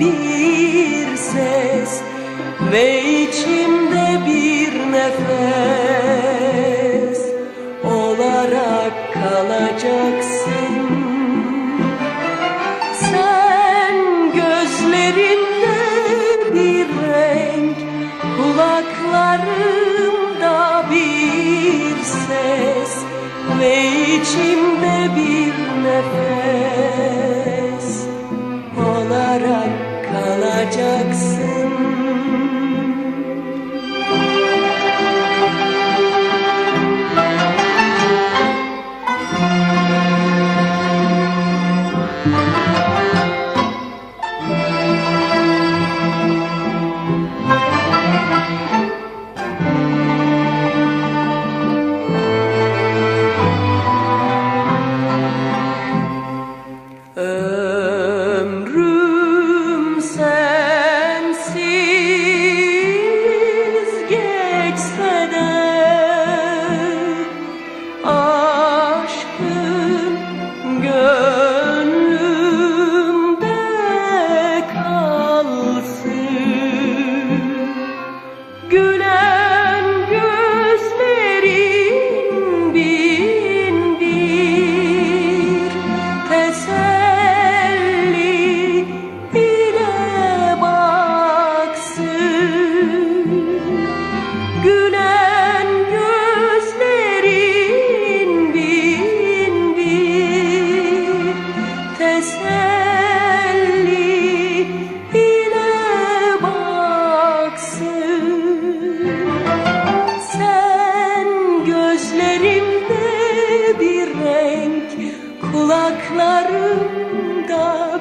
bir ses ve içimde bir nefes olarak kalacaksın. Sen gözlerinde bir renk, kulaklarımda bir ses ve içimde bir nefes kalacaksın.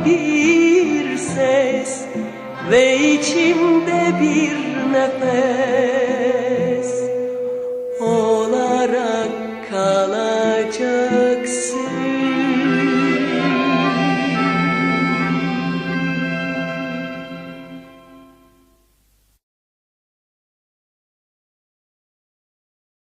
Bir ses ve içimde bir nefes